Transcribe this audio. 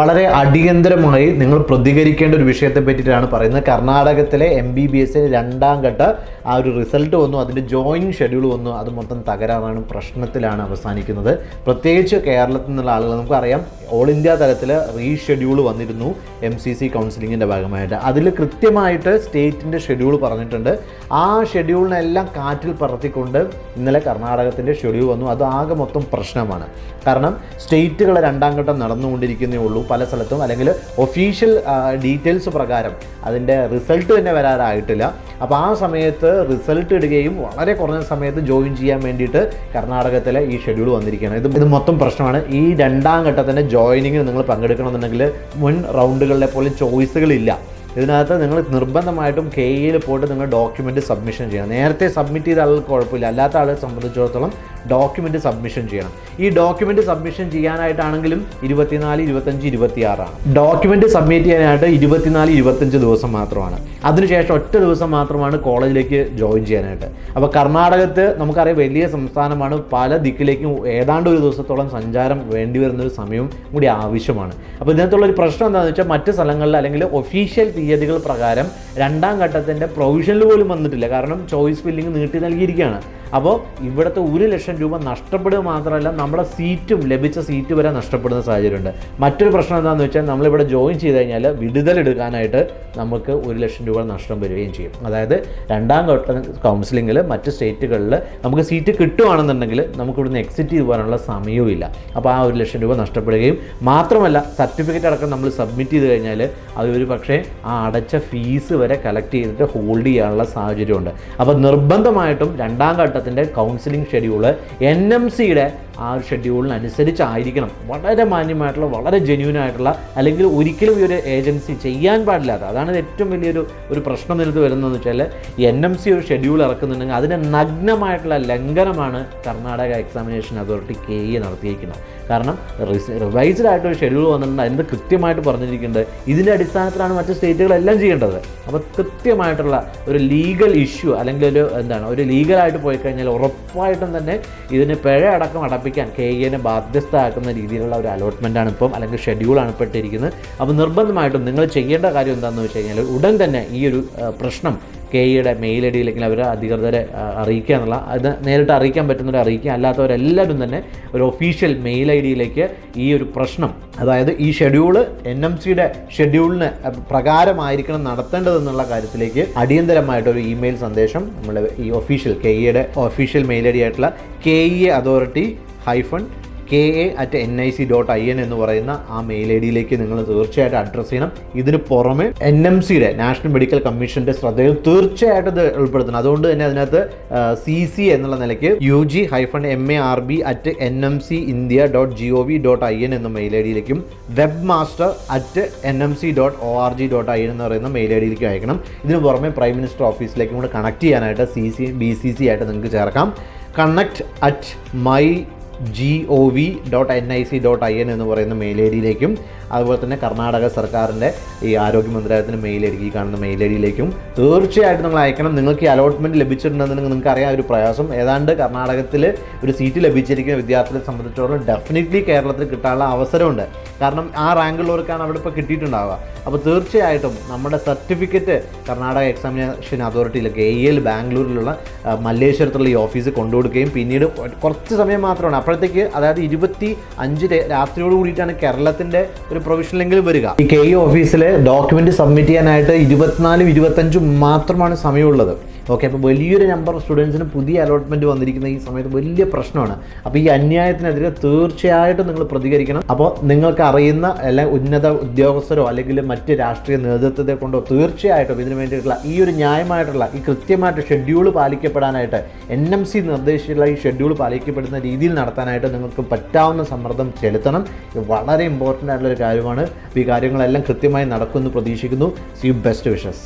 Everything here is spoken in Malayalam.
വളരെ അടിയന്തരമായി നിങ്ങൾ പ്രതികരിക്കേണ്ട ഒരു വിഷയത്തെ പറ്റിയിട്ടാണ് പറയുന്നത്. കർണാടകത്തിലെ എം ബി ബി എസിന്റെ രണ്ടാം ഘട്ട ആ ഒരു റിസൾട്ട് വന്നു അതിന്റെ ജോയിന്റ് ഷെഡ്യൂൾ വന്നു. അത് മൊത്തം തകരാറാണ് പ്രശ്നത്തിലാണ് അവസാനിക്കുന്നത്. പ്രത്യേകിച്ച് കേരളത്തിൽ നിന്നുള്ള ആളുകൾ നമുക്കറിയാം ഓൾ ഇന്ത്യ തലത്തിൽ റീഷെഡ്യൂൾ വന്നിരുന്നു എം സി സി കൗൺസിലിങ്ങിന്റെ ഭാഗമായിട്ട്. അതിൽ കൃത്യമായിട്ട് സ്റ്റേറ്റിന്റെ ഷെഡ്യൂൾ പറഞ്ഞിട്ടുണ്ട്. ആ ഷെഡ്യൂളിനെല്ലാം കാറ്റിൽ പറത്തിക്കൊണ്ട് ഇന്നലെ കർണാടകത്തിന്റെ ഷെഡ്യൂൾ വന്നു. അത് ആകെ മൊത്തം പ്രശ്നമാണ്. കാരണം സ്റ്റേറ്റുകളെ രണ്ടാം ഘട്ടം നടന്നുകൊണ്ടിരിക്കുന്നേ ഉള്ളൂ. പല സ്ഥലത്തും അല്ലെങ്കിൽ ഒഫീഷ്യൽ ഡീറ്റെയിൽസ് പ്രകാരം അതിന്റെ റിസൾട്ട് തന്നെ വരാറായിട്ടില്ല. അപ്പോൾ ആ സമയത്ത് റിസൾട്ട് ഇടുകയും വളരെ കുറഞ്ഞ സമയത്ത് ജോയിൻ ചെയ്യാൻ വേണ്ടിയിട്ട് കർണാടകത്തിലെ ഈ ഷെഡ്യൂൾ വന്നിരിക്കുകയാണ്. ഇത് ഇത് മൊത്തം പ്രശ്നമാണ്. ഈ രണ്ടാം ഘട്ടത്തിന്റെ ജോയിനിങ്ങിന് നിങ്ങൾ പങ്കെടുക്കണമെന്നുണ്ടെങ്കിൽ മുൻ റൗണ്ടുകളിലെ പോലെ ചോയ്സുകളില്ല ഇതിനകത്ത് നിങ്ങൾ നിർബന്ധമായിട്ടും കെ ഇയിൽ പോയിട്ട് നിങ്ങൾ ഡോക്യുമെന്റ് സബ്മിഷൻ ചെയ്യണം. നേരത്തെ സബ്മിറ്റ് ചെയ്ത ആൾക്ക് കുഴപ്പമില്ല. അല്ലാത്ത ആളെ സംബന്ധിച്ചിടത്തോളം ഡോക്യുമെന്റ് സബ്മിഷൻ ചെയ്യണം. ഈ ഡോക്യുമെന്റ് സബ്മിഷൻ ചെയ്യാനായിട്ടാണെങ്കിലും ഇരുപത്തിനാല് ഇരുപത്തഞ്ച് ഇരുപത്തിയാറാണ്. ഡോക്യുമെന്റ് സബ്മിറ്റ് ചെയ്യാനായിട്ട് ഇരുപത്തിനാല് ഇരുപത്തഞ്ച് ദിവസം മാത്രമാണ്. അതിനുശേഷം ഒറ്റ ദിവസം മാത്രമാണ് കോളേജിലേക്ക് ജോയിൻ ചെയ്യാനായിട്ട്. അപ്പോൾ കർണാടകത്ത് നമുക്കറിയാം വലിയ സംസ്ഥാനമാണ്. പല ദിക്കിലേക്കും ഏതാണ്ട് ഒരു ദിവസത്തോളം സഞ്ചാരം വേണ്ടി വരുന്ന ഒരു സമയം കൂടി ആവശ്യമാണ്. അപ്പോൾ ഇതിനകത്തുള്ള ഒരു പ്രശ്നം എന്താണെന്ന് വെച്ചാൽ മറ്റ് സ്ഥലങ്ങളിൽ അല്ലെങ്കിൽ ഒഫീഷ്യൽ തീയതികൾ പ്രകാരം രണ്ടാം ഘട്ടത്തിന്റെ പ്രൊവിഷനിൽ പോലും വന്നിട്ടില്ല. കാരണം ചോയ്സ് ഫില്ലിംഗ് നീട്ടി നൽകിയിരിക്കുകയാണ്. അപ്പോൾ ഇവിടുത്തെ ഒരു ലക്ഷം രൂപ നഷ്ടപ്പെടുക മാത്രമല്ല നമ്മുടെ സീറ്റും ലഭിച്ച സീറ്റ് വരെ നഷ്ടപ്പെടുന്ന സാഹചര്യമുണ്ട്. മറ്റൊരു പ്രശ്നം എന്താണെന്ന് വെച്ചാൽ നമ്മളിവിടെ ജോയിൻ ചെയ്ത് കഴിഞ്ഞാൽ വിടുതൽ എടുക്കാനായിട്ട് നമുക്ക് ഒരു ലക്ഷം രൂപ നഷ്ടം വരികയും ചെയ്യും. അതായത് രണ്ടാം ഘട്ട കൗൺസിലിങ്ങിൽ മറ്റ് സ്റ്റേറ്റുകളിൽ നമുക്ക് സീറ്റ് കിട്ടുകയാണെന്നുണ്ടെങ്കിൽ നമുക്ക് ഇവിടുന്ന് എക്സിറ്റ് ചെയ്ത് പോകാനുള്ള സമയവും ഇല്ല. അപ്പോൾ ആ ഒരു ലക്ഷം രൂപ നഷ്ടപ്പെടുകയും മാത്രമല്ല സർട്ടിഫിക്കറ്റ് അടക്കം നമ്മൾ സബ്മിറ്റ് ചെയ്ത് കഴിഞ്ഞാൽ അത് ഒരു പക്ഷേ ആ അടച്ച ഫീസ് വരെ കളക്ട് ചെയ്തിട്ട് ഹോൾഡ് ചെയ്യാനുള്ള സാഹചര്യമുണ്ട്. അപ്പോൾ നിർബന്ധമായിട്ടും രണ്ടാം ഘട്ടത്തിന്റെ കൗൺസിലിംഗ് ഷെഡ്യൂൾ എൻ എം സിയുടെ ആ ഒരു ഷെഡ്യൂളിനനുസരിച്ചായിരിക്കണം വളരെ മാന്യമായിട്ടുള്ള വളരെ ജെന്യൂൻ ആയിട്ടുള്ള അല്ലെങ്കിൽ ഒരിക്കലും ഈ ഒരു ഏജൻസി ചെയ്യാൻ പാടില്ലാത്ത അതാണ് ഏറ്റവും വലിയൊരു ഒരു പ്രശ്നം നിലത്ത് വരുന്നതെന്ന് വെച്ചാൽ എൻ എം സി ഒരു ഷെഡ്യൂൾ ഇറക്കുന്നുണ്ടെങ്കിൽ അതിന്റെ നഗ്നമായിട്ടുള്ള ലംഘനമാണ് Karnataka examination authority K E നടത്തിയിരിക്കുന്നത്. കാരണം റിവൈസ്ഡ് ആയിട്ട് ഒരു ഷെഡ്യൂൾ വന്നിട്ടുണ്ട്. അതിന്റെ കൃത്യമായിട്ട് പറഞ്ഞിരിക്കുന്നുണ്ട്. ഇതിന്റെ അടിസ്ഥാനത്തിലാണ് മറ്റ് സ്റ്റേറ്റുകളെല്ലാം ചെയ്യേണ്ടത്. അപ്പോൾ കൃത്യമായിട്ടുള്ള ഒരു ലീഗൽ ഇഷ്യൂ അല്ലെങ്കിൽ ഒരു എന്താണ് ഒരു ലീഗലായിട്ട് പോയി കഴിഞ്ഞാൽ ഉറപ്പായിട്ടും തന്നെ ഇതിന് പിഴ അടക്കം അടപ്പിക്കാൻ കെ ഇനെ ബാധ്യസ്ഥമാക്കുന്ന രീതിയിലുള്ള ഒരു അലോട്ട്മെന്റാണ് ഇപ്പം അല്ലെങ്കിൽ ഷെഡ്യൂളാണ് ഇപ്പോൾ ഇട്ടിരിക്കുന്നത്. അപ്പോൾ നിർബന്ധമായിട്ടും നിങ്ങൾ ചെയ്യേണ്ട കാര്യം എന്താണെന്ന് വെച്ച് കഴിഞ്ഞാൽ ഉടൻ തന്നെ ഈ ഒരു പ്രശ്നം കെ ഇയുടെ മെയിൽ ഐ ഡി അല്ലെങ്കിൽ അവരെ അധികൃതരെ അറിയിക്കുക എന്നുള്ള അത് നേരിട്ട് അറിയിക്കാൻ പറ്റുന്നവരെ അറിയിക്കുക. അല്ലാത്തവരെല്ലാവരും തന്നെ ഒരു ഒഫീഷ്യൽ മെയിൽ ഐ ഡിയിലേക്ക് ഈ ഒരു പ്രശ്നം അതായത് ഈ ഷെഡ്യൂൾ എൻ എം സിയുടെ ഷെഡ്യൂളിന് പ്രകാരമായിരിക്കണം നടത്തേണ്ടതെന്നുള്ള കാര്യത്തിലേക്ക് അടിയന്തരമായിട്ടൊരു ഇമെയിൽ സന്ദേശം നമ്മൾ ഈ ഒഫീഷ്യൽ കെ ഇയുടെ ഒഫീഷ്യൽ മെയിൽ ഐ ഡി ആയിട്ടുള്ള K E authority hyphen K A at N I C dot I N എന്ന് പറയുന്ന ആ മെയിൽ ഐ ഡിയിലേക്ക് നിങ്ങൾ തീർച്ചയായിട്ടും അഡ്രസ്സ് ചെയ്യണം. ഇതിന് പുറമെ എൻ എം സിയുടെ നാഷണൽ മെഡിക്കൽ കമ്മീഷന്റെ ശ്രദ്ധയിൽ തീർച്ചയായിട്ടും ഇത് ഉൾപ്പെടുത്തണം. അതുകൊണ്ട് തന്നെ അതിനകത്ത് സി സി എന്നുള്ള നിലയ്ക്ക് U G hyphen M A R B at N M C India dot G O V dot I N എന്ന mail I ഡിയിലേക്കും web master at N M C dot O R G dot I N എന്ന് പറയുന്ന മെയിൽ ഐ ഡിയിലേക്ക് അയക്കണം. ഇതിന് പുറമെ പ്രൈം മിനിസ്റ്റർ ഓഫീസിലേക്കും കൂടെ കണക്ട് ചെയ്യാനായിട്ട് C C B C C ആയിട്ട് നിങ്ങൾക്ക് ചേർക്കാം. Connect at my G O V dot N I C dot I N എന്ന് പറയുന്ന മെയിൽ ഐ ഡിയിലേക്കും അതുപോലെ തന്നെ കർണാടക സർക്കാരിന്റെ ഈ ആരോഗ്യ മന്ത്രാലയത്തിന്റെ മെയിൽ ഐ ഡിക്ക് കാണുന്ന മെയിൽ ഐ ഡിയിലേക്കും തീർച്ചയായിട്ടും നിങ്ങൾ അയക്കണം. നിങ്ങൾക്ക് ഈ അലോട്ട്മെന്റ് ലഭിച്ചിട്ടുണ്ടെന്നുണ്ടെങ്കിൽ നിങ്ങൾക്ക് അറിയാം ഒരു പ്രയാസം. ഏതാണ്ട് കർണാടകത്തിൽ ഒരു സീറ്റ് ലഭിച്ചിരിക്കുന്ന വിദ്യാർത്ഥികളെ സംബന്ധിച്ചിടത്തോളം ഡെഫിനറ്റ്ലി കേരളത്തിൽ കിട്ടാനുള്ള അവസരമുണ്ട്. കാരണം ആ റാങ്കുള്ളവർക്കാണ് അവിടെ ഇപ്പോൾ കിട്ടിയിട്ടുണ്ടാവുക. അപ്പോൾ തീർച്ചയായിട്ടും നമ്മുടെ സർട്ടിഫിക്കറ്റ് കർണാടക എക്സാമിനേഷൻ അതോറിറ്റിയിൽ കെ ഇ എൽ ബാംഗ്ലൂരിലുള്ള മല്ലേശ്വരത്തുള്ള ഈ ഓഫീസിൽ കൊണ്ടുകൊടുക്കുകയും പിന്നീട് കുറച്ച് സമയം മാത്രമാണ്. അപ്പോഴത്തേക്ക് അതായത് ഇരുപത്തി അഞ്ച് രാത്രിയോട് കൂടിയിട്ടാണ് കേരളത്തിന്റെ ഒരു പ്രൊവിഷനിലെങ്കിലും വരിക. ഈ കെ ഇ ഓഫീസിലെ ഡോക്യുമെന്റ് സബ്മിറ്റ് ചെയ്യാനായിട്ട് ഇരുപത്തിനാലും ഇരുപത്തഞ്ചും മാത്രമാണ് സമയമുള്ളത്. ഓക്കെ അപ്പോൾ വലിയൊരു നമ്പർ സ്റ്റുഡൻസിന് പുതിയ അലോട്ട്മെന്റ് വന്നിരിക്കുന്ന ഈ സമയത്ത് വലിയ പ്രശ്നമാണ്. അപ്പോൾ ഈ അന്യായത്തിനെതിരെ തീർച്ചയായിട്ടും നിങ്ങൾ പ്രതികരിക്കണം. അപ്പോൾ നിങ്ങൾക്ക് അറിയുന്ന അല്ലെ ഉന്നത ഉദ്യോഗസ്ഥരോ അല്ലെങ്കിൽ മറ്റ് രാഷ്ട്രീയ നേതൃത്വത്തെ കൊണ്ടോ തീർച്ചയായിട്ടും ഇതിനു വേണ്ടിയിട്ടുള്ള ഈ ഒരു ന്യായമായിട്ടുള്ള ഈ കൃത്യമായിട്ട് ഷെഡ്യൂൾ പാലിക്കപ്പെടാനായിട്ട് എൻ എം സി നിർദ്ദേശിച്ചുള്ള ഈ ഷെഡ്യൂൾ പാലിക്കപ്പെടുന്ന രീതിയിൽ നടത്താനായിട്ട് നിങ്ങൾക്ക് പറ്റാവുന്ന സമ്മർദ്ദം ചെലുത്തണം. വളരെ ഇമ്പോർട്ടന്റ് ആയിട്ടുള്ള ഒരു കാര്യമാണ്. ഈ കാര്യങ്ങളെല്ലാം കൃത്യമായി നടക്കുമെന്ന് പ്രതീക്ഷിക്കുന്നു. C best wishes